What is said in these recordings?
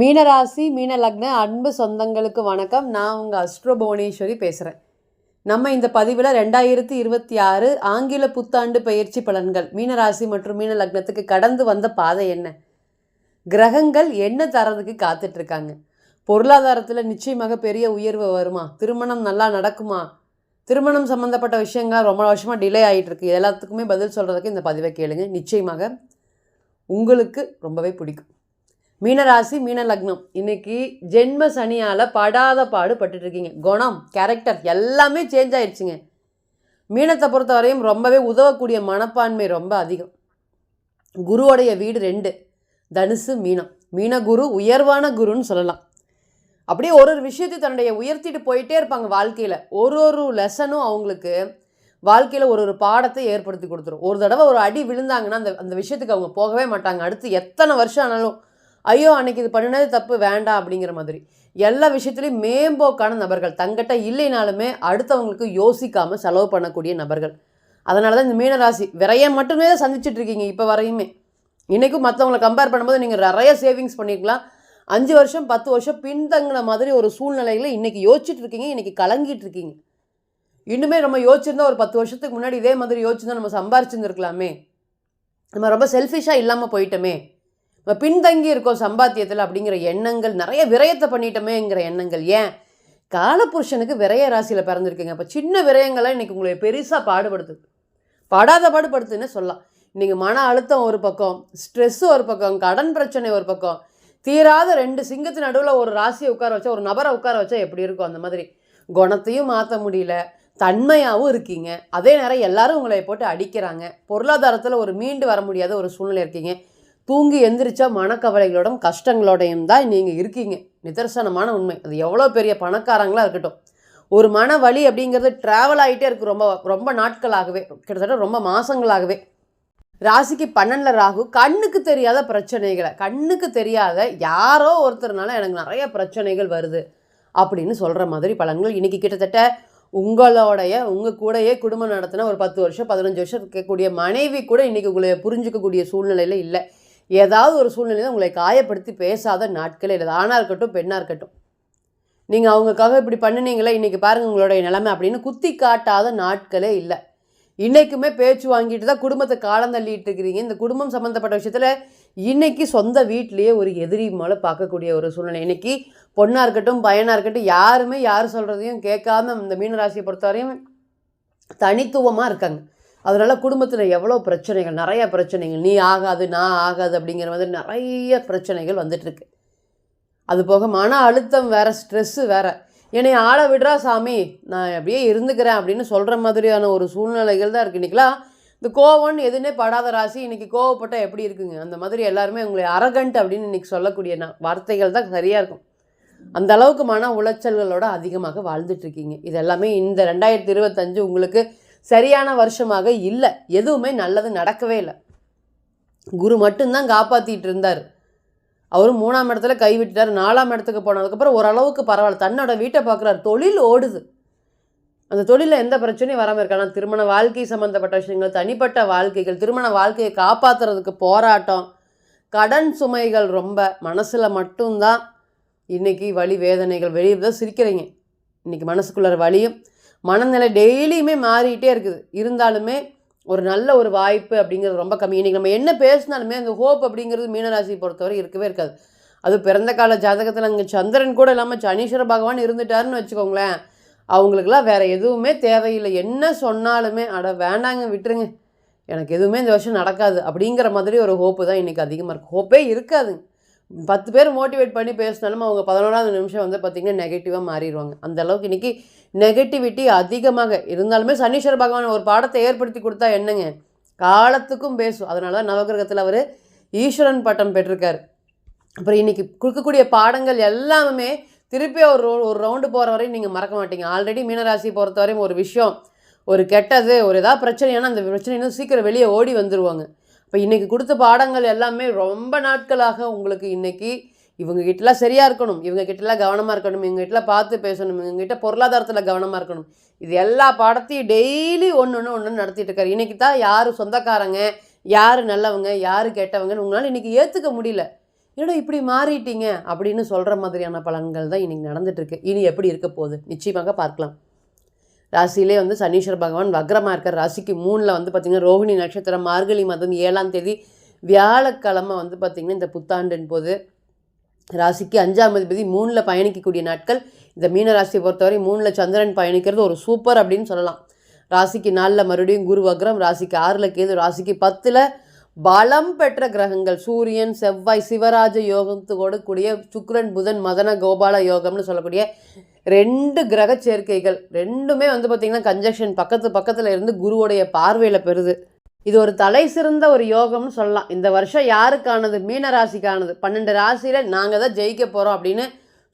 மீனராசி மீன லக்ன அன்பு சொந்தங்களுக்கு வணக்கம். நான் உங்கள் அஸ்ட்ரோ புவனேஸ்வரி பேசுகிறேன் நம்ம இந்த பதிவில் ரெண்டாயிரத்தி இருபத்தி ஆறு ஆங்கில புத்தாண்டு பயிற்சி பலன்கள் மீனராசி மற்றும் மீன லக்னத்துக்கு கடந்து வந்த பாதை என்ன? கிரகங்கள் என்ன தரதுக்கு காத்துட்ருக்காங்க? பொருளாதாரத்தில் நிச்சயமாக பெரிய உயர்வு வருமா? திருமணம் நல்லா நடக்குமா? திருமணம் சம்மந்தப்பட்ட விஷயங்கள் ரொம்ப வருஷமாக டிலே ஆகிட்டுருக்கு எல்லாத்துக்குமே பதில் சொல்கிறதுக்கு இந்த பதிவை கேளுங்க. நிச்சயமாக உங்களுக்கு ரொம்பவே பிடிக்கும். மீனராசி மீன லக்னம். இன்னைக்கு ஜென்ம சனியால் படாத பாடு பட்டுட்டிருக்கீங்க குணம் கேரக்டர் எல்லாமே சேஞ்ச் ஆயிடுச்சுங்க மீனத்தை பொறுத்தவரையும் ரொம்பவே உதவக்கூடிய மனப்பான்மை ரொம்ப அதிகம். குருவோடைய வீடு ரெண்டு. தனுசு மீனம். மீனகுரு உயர்வான குருன்னு சொல்லலாம். அப்படியே ஒரு ஒரு விஷயத்தை தன்னுடைய உயர்த்திட்டு போயிட்டே இருப்பாங்க வாழ்க்கையில். ஒரு ஒரு லெசனும் அவங்களுக்கு வாழ்க்கையில் ஒரு ஒரு பாடத்தை ஏற்படுத்தி கொடுத்துரும். ஒரு தடவை ஒரு அடி விழுந்தாங்கன்னா அந்த அந்த விஷயத்துக்கு அவங்க போகவே மாட்டாங்க. அடுத்து எத்தனை வருஷம் ஆனாலும் ஐயோ அன்னைக்கு இது பண்ணினது தப்பு வேண்டாம் அப்படிங்கிற மாதிரி. எல்லா விஷயத்துலையும் மேம்போக்கான நபர்கள் தங்கிட்ட இல்லைனாலுமே அடுத்தவங்களுக்கு யோசிக்காமல் செலவு பண்ணக்கூடிய நபர்கள். அதனால தான் இந்த மீனராசி விரையம் மட்டுமே தான் சந்திச்சிட்ருக்கீங்க இப்போ வரையுமே. இன்றைக்கும் மற்றவங்களை கம்பேர் பண்ணும்போது நீங்கள் நிறைய சேவிங்ஸ் பண்ணிக்கலாம் அஞ்சு வருஷம் பத்து வருஷம் பின்தங்கின மாதிரி ஒரு சூழ்நிலையில் இன்றைக்கி யோசிச்சுட்டு இருக்கீங்க இன்றைக்கி கலங்கிட்டு இருக்கீங்க. இன்னுமே நம்ம யோசிச்சிருந்தா ஒரு பத்து வருஷத்துக்கு முன்னாடி இதே மாதிரி யோசிச்சிருந்தா நம்ம சம்பாரிச்சிருந்துருக்கலாமே. நம்ம ரொம்ப செல்ஃபிஷாக இல்லாமல் போயிட்டோமே. பின்தங்கி இருக்கோம் சம்பாத்தியத்தில் அப்படிங்கிற எண்ணங்கள் நிறைய விரயத்தை பண்ணிட்டோமேங்கிற எண்ணங்கள் ஏன்? காலபுருஷனுக்கு விரய ராசியில் பிறந்திருக்கீங்க. அப்போ சின்ன விரயங்கள்லாம் இன்றைக்கி உங்களை பெருசாக பாடுபடுது படாத பாடுபடுத்துன்னு சொல்லலாம். இன்றைக்கி மன அழுத்தம் ஒரு பக்கம் ஸ்ட்ரெஸ்ஸு ஒரு பக்கம் கடன் பிரச்சனை ஒரு பக்கம். தீராத ரெண்டு சிங்கத்து நடுவில் ஒரு ராசியை உட்கார வச்சா ஒரு நபரை உட்கார வச்சா எப்படி இருக்கும் அந்த மாதிரி? குணத்தையும் மாற்ற முடியல. தன்மையாகவும் இருக்கீங்க. அதே நேரம் எல்லாரும் உங்களை போட்டு அடிக்கிறாங்க. பொருளாதாரத்தில் ஒரு மீண்டு வர முடியாத ஒரு சூழ்நிலை இருக்கீங்க. தூங்கி எந்திரிச்சா மனக்கவலைகளோடும் கஷ்டங்களோடையும் தான் நீங்கள் இருக்கீங்க. நிதர்சனமான உண்மை. அது எவ்வளோ பெரிய பணக்காரங்களாக இருக்கட்டும். ஒரு மன வலி அப்படிங்கிறது ட்ராவல் ஆகிட்டே இருக்குது ரொம்ப ரொம்ப நாட்களாகவே. கிட்டத்தட்ட ரொம்ப மாதங்களாகவே ராசிக்கு பன்னெண்டில் ராகு கண்ணுக்கு தெரியாத பிரச்சனைகளை கண்ணுக்கு தெரியாத யாரோ ஒருத்தர்னால எனக்கு நிறைய பிரச்சனைகள் வருது அப்படின்னு சொல்கிற மாதிரி பலன்கள் இன்றைக்கி கிட்டத்தட்ட உங்களோடைய உங்கள் கூடயே குடும்பம் நடத்தின ஒரு பத்து வருஷம் பதினஞ்சு வருஷம் இருக்கக்கூடிய மனைவி கூட இன்றைக்கி உங்களை புரிஞ்சிக்கக்கூடிய சூழ்நிலையில் இல்லை. ஏதாவது ஒரு சூழ்நிலையில் உங்களை காயப்படுத்தி பேசாத நாட்களே இல்லை. ஆணாக இருக்கட்டும் பெண்ணாக இருக்கட்டும். நீங்கள் அவங்களுக்காக இப்படி பண்ணினீங்களே இன்றைக்கி பாருங்கள் உங்களுடைய நிலைமை அப்படின்னு குத்தி காட்டாத நாட்களே இல்லை. இன்றைக்குமே பேச்சு வாங்கிட்டு தான் குடும்பத்தை காலம் தள்ளிட்டு இருக்கிறீங்க. இந்த குடும்பம் சம்மந்தப்பட்ட விஷயத்தில் இன்றைக்கி சொந்த வீட்டிலேயே ஒரு எதிரி மேலே பார்க்கக்கூடிய ஒரு சூழ்நிலை. இன்றைக்கி பொண்ணாக இருக்கட்டும் பையனாக இருக்கட்டும் யாருமே யார் சொல்கிறதையும் கேட்காம இந்த மீனராசியை பொறுத்தவரையும் தனித்துவமாக இருக்காங்க. அதனால் குடும்பத்தில் எவ்வளோ பிரச்சனைகள் நிறைய பிரச்சனைகள் நீ ஆகாது நான் ஆகாது அப்படிங்கிற மாதிரி நிறைய பிரச்சனைகள் வந்துட்டுருக்கு. அது போக மன அழுத்தம் வேறு ஸ்ட்ரெஸ்ஸு வேறு. என்னை ஆளை விடுறா சாமி நான் அப்படியே இருந்துக்கிறேன் அப்படின்னு சொல்கிற மாதிரியான ஒரு சூழ்நிலைகள் தான் இருக்குது இன்றைக்கெலாம் இந்த கோவம்னு எதுனே படாத ராசி இன்றைக்கி கோவப்பட்டால் எப்படி இருக்குங்க? அந்த மாதிரி எல்லாருமே உங்களை அரகண்ட் அப்படின்னு இன்றைக்கி சொல்லக்கூடிய நான் வார்த்தைகள் தான் சரியாக இருக்கும். அந்த அளவுக்கு மன உளைச்சல்களோட அதிகமாக வாழ்ந்துட்டுருக்கீங்க இது எல்லாமே இந்த ரெண்டாயிரத்தி இருபத்தஞ்சு உங்களுக்கு சரியான வருஷமாக இல்லை. எதுவுமே நல்லது நடக்கவே இல்லை. குரு மட்டும்தான் காப்பாற்றிட்டு இருந்தார். அவரும் மூணாம் இடத்துல கைவிட்டார் நாலாம் இடத்துக்கு போனதுக்கப்புறம் ஓரளவுக்கு பரவாயில்ல. தன்னோட வீட்டை பார்க்குறாரு. தொழில் ஓடுது. அந்த தொழிலில் எந்த பிரச்சனையும் வராமல் இருக்கு ஆனால் திருமண வாழ்க்கை சம்மந்தப்பட்ட விஷயங்கள் தனிப்பட்ட வாழ்க்கைகள் திருமண வாழ்க்கையை காப்பாற்றுறதுக்கு போராட்டம் கடன் சுமைகள் ரொம்ப மனசில் மட்டும்தான். இன்றைக்கி வழி வேதனைகள் வெளியே தான் சிரிக்கிறீங்க. இன்றைக்கி மனசுக்குள்ளார வழியும் மனநிலை டெய்லியுமே மாறிட்டே இருக்குது. இருந்தாலுமே ஒரு நல்ல ஒரு வாய்ப்பு அப்படிங்கிறது ரொம்ப கம்மி. இன்றைக்கி நம்ம என்ன பேசினாலுமே அந்த ஹோப் அப்படிங்கிறது மீனராசியை பொறுத்தவரை இருக்கவே இருக்காது. அது பிறந்த கால ஜாதகத்தில் அங்கே சந்திரன் கூட இல்லாமல் சனீஸ்வர பகவான் இருந்துட்டாருன்னு வச்சுக்கோங்களேன். அவங்களுக்கெல்லாம் வேறு எதுவுமே தேவையில்லை. என்ன சொன்னாலுமே அட வேண்டாங்க விட்டுருங்க. எனக்கு எதுவுமே இந்த வருஷம் நடக்காது அப்படிங்கிற மாதிரி ஒரு ஹோப்பு தான் இன்றைக்கி அதிகமாக இருக்குது ஹோப்பே இருக்காதுங்க. பத்து பேர் மோட்டிவேட் பண்ணி பேசினாலும் அவங்க பதினோராவது நிமிஷம் வந்து பார்த்திங்கன்னா நெகட்டிவாக மாறிடுவாங்க. அந்த அளவுக்கு இன்றைக்கி நெகட்டிவிட்டி அதிகமாக. இருந்தாலுமே சனீஸ்வர பகவான் ஒரு பாடத்தை ஏற்படுத்தி கொடுத்தா என்னங்க? காலத்துக்கும் பேசும். அதனால தான் நவகிரகத்தில் அவர் ஈஸ்வரன் பட்டம் பெற்றிருக்கார். அப்புறம் இன்றைக்கி கொடுக்கக்கூடிய பாடங்கள் எல்லாமே திருப்பி ஒரு ரோ ஒரு ரவுண்டு போகிற வரையும் நீங்கள் மறக்க மாட்டீங்க. ஆல்ரெடி மீனராசி பொறுத்த வரையும் ஒரு விஷயம் ஒரு கெட்டது ஒரு ஏதாவது பிரச்சனைனா அந்த பிரச்சனை இன்னும் சீக்கிரம் வெளியே ஓடி வந்துடுவாங்க இப்போ இன்றைக்கி கொடுத்த பாடங்கள் எல்லாமே ரொம்ப நாட்களாக உங்களுக்கு இன்றைக்கி இவங்ககிட்டலாம் சரியாக இருக்கணும். இவங்ககிட்டலாம் கவனமாக இருக்கணும். இவங்ககிட்டலாம் பார்த்து பேசணும். இவங்ககிட்ட பொருளாதாரத்தில் கவனமாக இருக்கணும். இது எல்லா பாடத்தையும் டெய்லி ஒன்று ஒன்று ஒன்று நடத்திட்டு இருக்காரு. இன்றைக்கி தான் யார் சொந்தக்காரங்க யார் நல்லவங்க யார் கெட்டவங்கன்னு உங்களால் இன்றைக்கி ஏற்றுக்க முடியல. என்னடா இப்படி மாறிட்டீங்க? அப்படின்னு சொல்கிற மாதிரியான பலன்கள் தான் இன்றைக்கி நடந்துட்டுருக்கு இனி எப்படி இருக்க போகுது? நிச்சயமாக பார்க்கலாம். ராசியிலே வந்து சனீஸ்வர பகவான் வக்ரமாக இருக்கார். ராசிக்கு மூணில் வந்து பார்த்திங்கன்னா ரோஹிணி நட்சத்திரம் மார்கழி மாதம் ஏழாம் தேதி வியாழக்கிழமை வந்து பார்த்திங்கன்னா இந்த புத்தாண்டின் போது ராசிக்கு அஞ்சாம் அதிபதி மூணில் பயணிக்கக்கூடிய நாட்கள். இந்த மீன ராசியை பொறுத்தவரை மூணில் சந்திரன் பயணிக்கிறது ஒரு சூப்பர் அப்படின்னு சொல்லலாம். ராசிக்கு நாலில் மறுபடியும் குரு வக்ரம் ராசிக்கு ஆறில் கேது ராசிக்கு பத்தில் பலம் பெற்ற கிரகங்கள் சூரியன் செவ்வாய் சிவராஜ யோகத்தோடு கூடிய சுக்ரன் புதன் மதன கோபால யோகம்னு சொல்லக்கூடிய ரெண்டு கிரக சேர்க்கைகள். ரெண்டுமே வந்து பார்த்திங்கன்னா கன்ஜெக்ஷன் பக்கத்து பக்கத்தில் இருந்து குருவுடைய பார்வையில் பெறுது. இது ஒரு தலை சிறந்த ஒரு யோகம்னு சொல்லலாம். இந்த வருஷம் யாருக்கானது? மீன ராசிக்கானது. பன்னெண்டு ராசியில் நாங்கள் தான் ஜெயிக்க போகிறோம் அப்படின்னு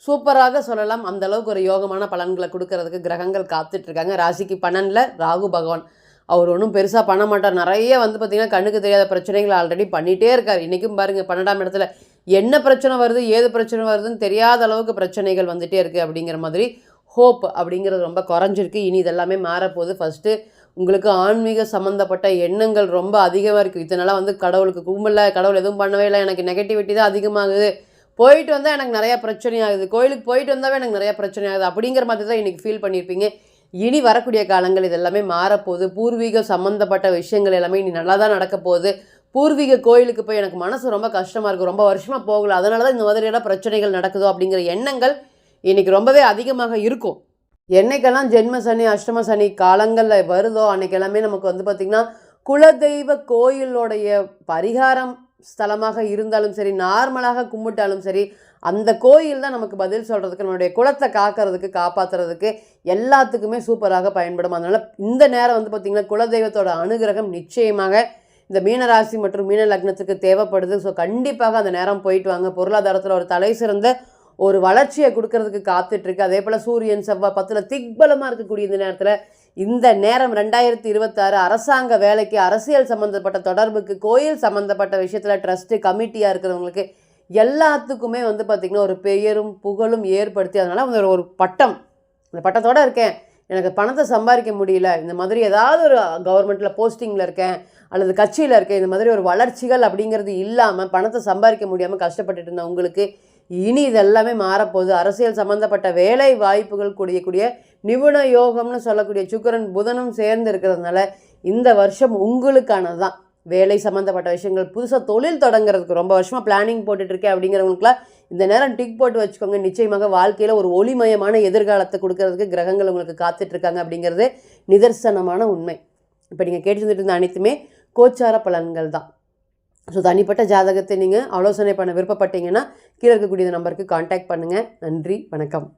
சூப்பராக சொல்லலாம். அந்த அளவுக்கு ஒரு யோகமான பலன்களை கொடுக்கறதுக்கு கிரகங்கள் காத்துட்ருக்காங்க ராசிக்கு பன்னெண்டில் ராகு பகவான். அவர் ஒன்றும் பெருசாக பண்ண மாட்டார். நிறைய வந்து பார்த்திங்கன்னா கண்ணுக்கு தெரியாத பிரச்சனைகளை ஆல்ரெடி பண்ணிகிட்டே இருக்கார். இன்றைக்கும் பாருங்கள் பன்னெண்டாம் இடத்துல என்ன பிரச்சனை வருது ஏது பிரச்சனை வருதுன்னு தெரியாத அளவுக்கு பிரச்சனைகள் வந்துகிட்டே இருக்குது அப்படிங்கிற மாதிரி ஹோப் அப்படிங்கிறது ரொம்ப குறைஞ்சிருக்கு. இனி இதெல்லாமே மாறப்போகுது. ஃபஸ்ட்டு உங்களுக்கு ஆன்மீக சம்மந்தப்பட்ட எண்ணங்கள் ரொம்ப அதிகமாக இருக்குது இதனால் வந்து கடவுளுக்கு கும்பல கடவுள் எதுவும் பண்ணவே இல்லை. எனக்கு நெகட்டிவிட்டி தான் அதிகமாகுது. போயிட்டு வந்தால் எனக்கு நிறையா பிரச்சனை ஆகுது. கோயிலுக்கு போயிட்டு வந்தாவே எனக்கு நிறையா பிரச்சனை ஆகுது அப்படிங்கிற மாதிரி தான் இன்றைக்கி ஃபீல் பண்ணியிருப்பீங்க இனி வரக்கூடிய காலங்கள் இது எல்லாமே மாறப்போகுது. பூர்வீக சம்மந்தப்பட்ட விஷயங்கள் எல்லாமே இனி நல்லா தான் நடக்க போகுது பூர்வீக கோயிலுக்கு போய் எனக்கு மனசு ரொம்ப கஷ்டமாக இருக்குது ரொம்ப வருஷமாக போகல. அதனால தான் இந்த மாதிரியான பிரச்சனைகள் நடக்குதோ அப்படிங்கிற எண்ணங்கள் இன்றைக்கி ரொம்பவே அதிகமாக இருக்கும். என்னைக்கெல்லாம் ஜென்ம சனி அஷ்டம சனி காலங்களில் வருதோ அன்னைக்கு எல்லாமே நமக்கு வந்து பார்த்திங்கன்னா குலதெய்வ கோயிலோடைய பரிகாரம் ஸ்தலமாக இருந்தாலும் சரி நார்மலாக கும்பிட்டாலும் சரி அந்த கோயில் தான் நமக்கு பதில் சொல்கிறதுக்கு நம்மளுடைய குலத்தை காக்கிறதுக்கு காப்பாற்றுறதுக்கு எல்லாத்துக்குமே சூப்பராக பயன்படும். அதனால் இந்த நேரம் வந்து பார்த்திங்கன்னா குலதெய்வத்தோட அனுகிரகம் நிச்சயமாக இந்த மீனராசி மற்றும் மீன லக்னத்துக்கு தேவைப்படுது. ஸோ கண்டிப்பாக அந்த நேரம் போயிட்டு வாங்க. பொருளாதாரத்தில் ஒரு தலை சிறந்த ஒரு வளர்ச்சியை கொடுக்கறதுக்கு காத்துட்ருக்கு அதே போல் சூரியன் செவ்வாய் பத்தில் திக்பலமாக இருக்கக்கூடிய இந்த நேரத்தில் இந்த நேரம் ரெண்டாயிரத்தி இருபத்தாறு அரசாங்க வேலைக்கு அரசியல் சம்மந்தப்பட்ட தொடர்புக்கு கோயில் சம்மந்தப்பட்ட விஷயத்தில் ட்ரஸ்ட்டு கமிட்டியாக இருக்கிறவங்களுக்கு எல்லாத்துக்குமே வந்து பார்த்திங்கன்னா ஒரு பெயரும் புகழும் ஏற்படுத்தி அதனால் வந்து ஒரு பட்டம். இந்த பட்டத்தோடு இருக்கேன். எனக்கு பணத்தை சம்பாதிக்க முடியல. இந்த மாதிரி ஏதாவது ஒரு கவர்மெண்ட்டில் போஸ்டிங்கில் இருக்கேன். அல்லது கட்சியில் இருக்கேன். இந்த மாதிரி ஒரு வளர்ச்சிகள் அப்படிங்கிறது இல்லாமல் பணத்தை சம்பாதிக்க முடியாமல் கஷ்டப்பட்டுட்டு இருந்த உங்களுக்கு இனி இதெல்லாமே மாறப்போகுது. அரசியல் சம்மந்தப்பட்ட வேலை வாய்ப்புகள் கூடியக்கூடிய நிபுண யோகம்னு சொல்லக்கூடிய சுக்கரன் புதனும் சேர்ந்து இருக்கிறதுனால இந்த வருஷம் உங்களுக்கானது தான் வேலை சம்மந்தப்பட்ட விஷயங்கள் புதுசாக தொழில் தொடங்குறதுக்கு ரொம்ப வருஷமாக பிளானிங் போட்டுட்ருக்கேன் அப்படிங்கிறவங்களுக்குலாம் இந்த நேரம் டிக் போட்டு வச்சுக்கோங்க. நிச்சயமாக வாழ்க்கையில் ஒரு ஒளிமயமான எதிர்காலத்தை கொடுக்கறதுக்கு கிரகங்கள் உங்களுக்கு காத்துட்ருக்காங்க அப்படிங்கிறது நிதர்சனமான உண்மை. இப்போ நீங்கள் கேட்டு இருந்த அனைத்துமே கோச்சார பலன்கள் தான் ஸோ தனிப்பட்ட ஜாதகத்தை நீங்கள் ஆலோசனை பண்ண விருப்பப்பட்டீங்கன்னா கீழே இருக்கக்கூடிய நம்பருக்கு காண்டாக்ட் பண்ணுங்கள் நன்றி வணக்கம்.